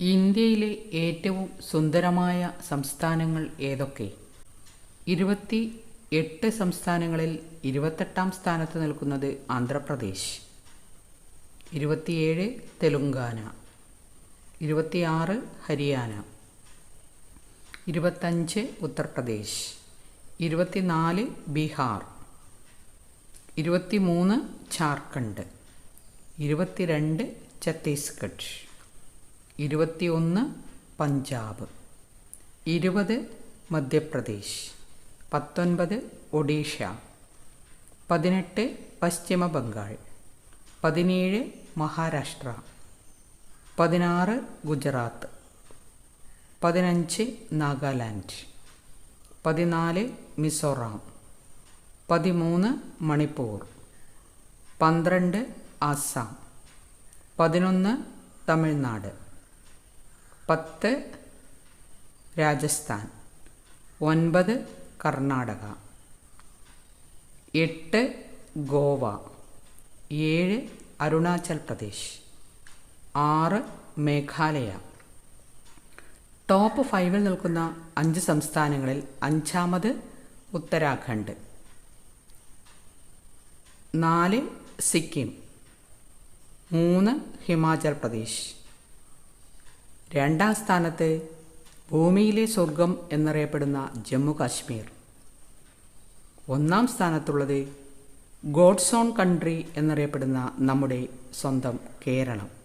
ഇന്ത്യയിലെ ഏറ്റവും സുന്ദരമായ സംസ്ഥാനങ്ങൾ ഏതൊക്കെ? ഇരുപത്തി എട്ട് സംസ്ഥാനങ്ങളിൽ ഇരുപത്തെട്ടാം സ്ഥാനത്ത് നിൽക്കുന്നത് ആന്ധ്രാപ്രദേശ്. ഇരുപത്തിയേഴ് തെലുങ്കാന. ഇരുപത്തിയാറ് ഹരിയാന. ഇരുപത്തഞ്ച് ഉത്തർപ്രദേശ്. ഇരുപത്തിനാല് ബീഹാർ. ഇരുപത്തിമൂന്ന് ജാർഖണ്ഡ് ഇരുപത്തിരണ്ട് ഛത്തീസ്ഗഡ്. ഇരുപത്തിയൊന്ന് പഞ്ചാബ്. ഇരുപത് മധ്യപ്രദേശ്. പത്തൊൻപത് ഒഡീഷ. പതിനെട്ട് പശ്ചിമ ബംഗാൾ. പതിനേഴ് മഹാരാഷ്ട്ര. പതിനാറ് ഗുജറാത്ത്. പതിനഞ്ച് നാഗാലാൻഡ്. പതിനാല് മിസോറാം. പതിമൂന്ന് മണിപ്പൂർ. പന്ത്രണ്ട് ആസാം. പതിനൊന്ന് തമിഴ്നാട്. പത്ത് രാജസ്ഥാൻ ഒൻപത് കർണാടക എട്ട് ഗോവ ഏഴ് അരുണാചൽ പ്രദേശ് ആറ് മേഘാലയ. ടോപ്പ് ഫൈവിൽ നിൽക്കുന്ന അഞ്ച് സംസ്ഥാനങ്ങളിൽ അഞ്ചാമത് ഉത്തരാഖണ്ഡ്. നാല് സിക്കിം. മൂന്ന് ഹിമാചൽ പ്രദേശ്. രണ്ടാം സ്ഥാനത്ത് ഭൂമിയിലെ സ്വർഗം എന്നറിയപ്പെടുന്ന ജമ്മു കാശ്മീർ. ഒന്നാം സ്ഥാനത്തുള്ളത് ഗോഡ്സോൺ കൺട്രി എന്നറിയപ്പെടുന്ന നമ്മുടെ സ്വന്തം കേരളം.